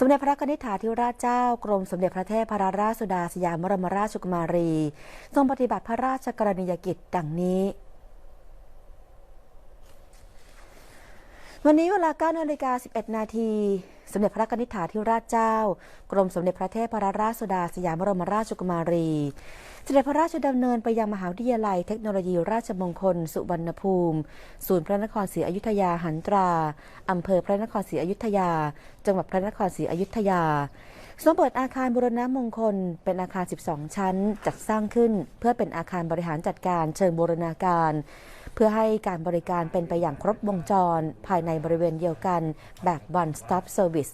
สมเด็จพระนิธิถาธิราชเจ้ากรมสมเด็จพระเทพรราชสุดาสยามบรมราชกุมารี ทรงปฏิบัติพระราชกรณียกิจดังนี้ วันนี้เวลา9นาฬิกา11 นาที สมเด็จพระนิธิถาธิราชเจ้า กรมสมเด็จพระเทพรัตนราชสุดาสยามบรมราชกุมารี เสด็จพระราชดำเนินไปยังมหาวิทยาลัยเทคโนโลยีราชมงคล สุวรรณภูมิ ศูนย์พระนครศรีอยุธยาหันตรา อำเภอพระนครศรีอยุธยา จังหวัดพระนครศรีอยุธยาทรงเปิดอาคารบุรณมงคล เป็นอาคาร 12 ชั้น จัดสร้างขึ้น เพื่อเป็นอาคารบริหารจัดการเชิงบูรณาการ เพื่อให้การบริการเป็นไปอย่างครบวงจร ภายในบริเวณเดียวกันแบบ one stop service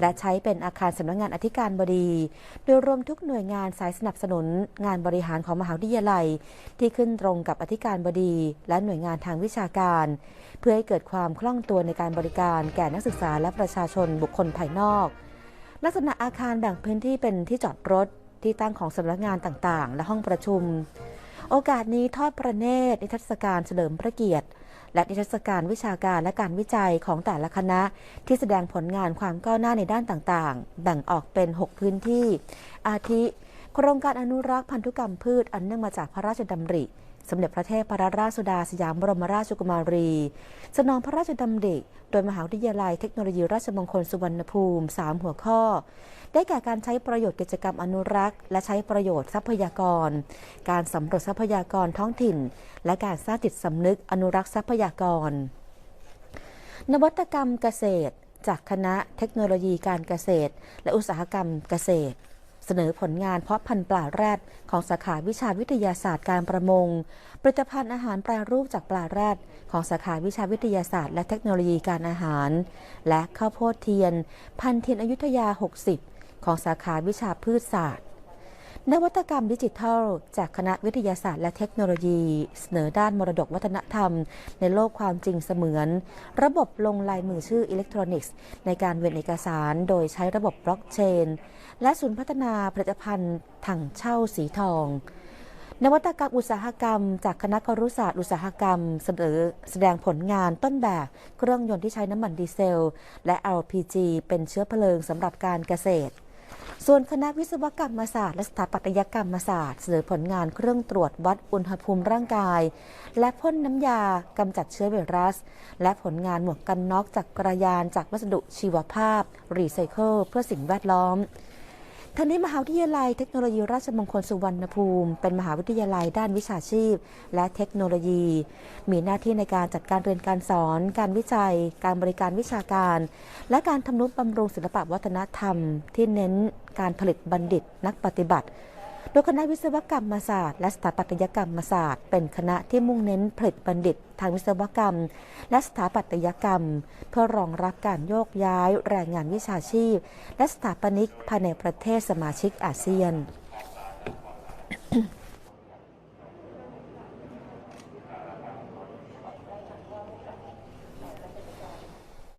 และใช้เป็นอาคารสำนักงานอธิการบดี โดยรวมทุกหน่วยงานสายสนับสนุน งานบริหารของมหาวิทยาลัย ที่ขึ้นตรงกับอธิการบดี และหน่วยงานทางวิชาการ เพื่อให้เกิดความคล่องตัวในการบริการแก่นักศึกษาและประชาชนบุคคลภายนอก ลักษณะอาคารแบ่งพื้นที่เป็นที่จอดรถ ที่ตั้งของสำนักงานต่างๆ และห้องประชุม โอกาสนี้ทอดพระเนตรนิทรรศการเฉลิมพระเกียรติ และนิทรรศการวิชาการและการวิจัยของแต่ละคณะ ที่แสดงผลงานความก้าวหน้าในด้านต่างๆ แบ่งออกเป็น 6 พื้นที่ อาทิ โครงการอนุรักษ์พันธุกรรมพืชอันเนื่องมาจากพระราชดำริ สมเด็จพระเทพรัตนราชสุดาสยามบรมราชกุมารี สนองพระราชดำริโดยมหาวิทยาลัยเทคโนโลยีราชมงคลสุวรรณภูมิ 3 หัวข้อ ได้แก่การใช้ประโยชน์กิจกรรมอนุรักษ์ และใช้ประโยชน์ทรัพยากร การสำรวจทรัพยากรท้องถิ่น และการสร้างจิตสำนึกอนุรักษ์ทรัพยากร นวัตกรรมเกษตร จากคณะเทคโนโลยีการเกษตร และอุตสาหกรรมเกษตร เสนอผลงานเพาะพันธุ์ปลาแรดของสาขาวิชาวิทยาศาสตร์การประมง ผลิตภัณฑ์อาหารแปรรูปจากปลาแรดของสาขาวิชาวิทยาศาสตร์และเทคโนโลยีการอาหาร และข้าวโพดเทียน พันธุ์เทียนอยุธยา 60 ของสาขาวิชาพืชศาสตร์ นวัตกรรมดิจิทัล จากคณะวิทยาศาสตร์และเทคโนโลยี เสนอด้านมรดกวัฒนธรรม ในโลกความจริงเสมือน ระบบลงลายมือชื่ออิเล็กทรอนิกส์ ในการเวนเอกสารโดยใช้ระบบบล็อกเชน และศูนย์พัฒนาผลิตภัณฑ์ถังเช่าสีทองนวัตกรรมอุตสาหกรรม จากคณะครุศาสตร์อุตสาหกรรมเสนอแสดงผลงานต้นแบบเครื่องยนต์ที่ใช้น้ำมันดีเซล และ LPG เป็นเชื้อเพลิงสำหรับการเกษตร ส่วนคณะวิศวกรรมศาสตร์ และสถาปัตยกรรมศาสตร์ เสนอผลงานเครื่องตรวจวัดอุณหภูมิร่างกาย และพ่นน้ำยากำจัดเชื้อไวรัส และผลงานหมวกกันน็อกจากกระยานจากวัสดุชีวภาพ รีไซเคิลเพื่อสิ่งแวดล้อม ทั้งนี้มหาวิทยาลัยเทคโนโลยีราชมงคลสุวรรณภูมิ เป็นมหาวิทยาลัยด้านวิชาชีพ และเทคโนโลยี มีหน้าที่ในการจัดการเรียนการสอน การวิจัย การบริการวิชาการ และการทำนุบำรุงศิลปวัฒนธรรม ที่เน้นการผลิตบัณฑิตนักปฏิบัติ โดยคณะวิศวกรรมศาสตร์ และสถาปัตยกรรมศาสตร์ เป็นคณะที่มุ่งเน้นผลิตบัณฑิต ทางวิศวกรรม และสถาปัตยกรรม เพื่อรองรับการโยกย้ายแรงงานวิชาชีพ และสถาปนิกภายในประเทศสมาชิกอาเซียน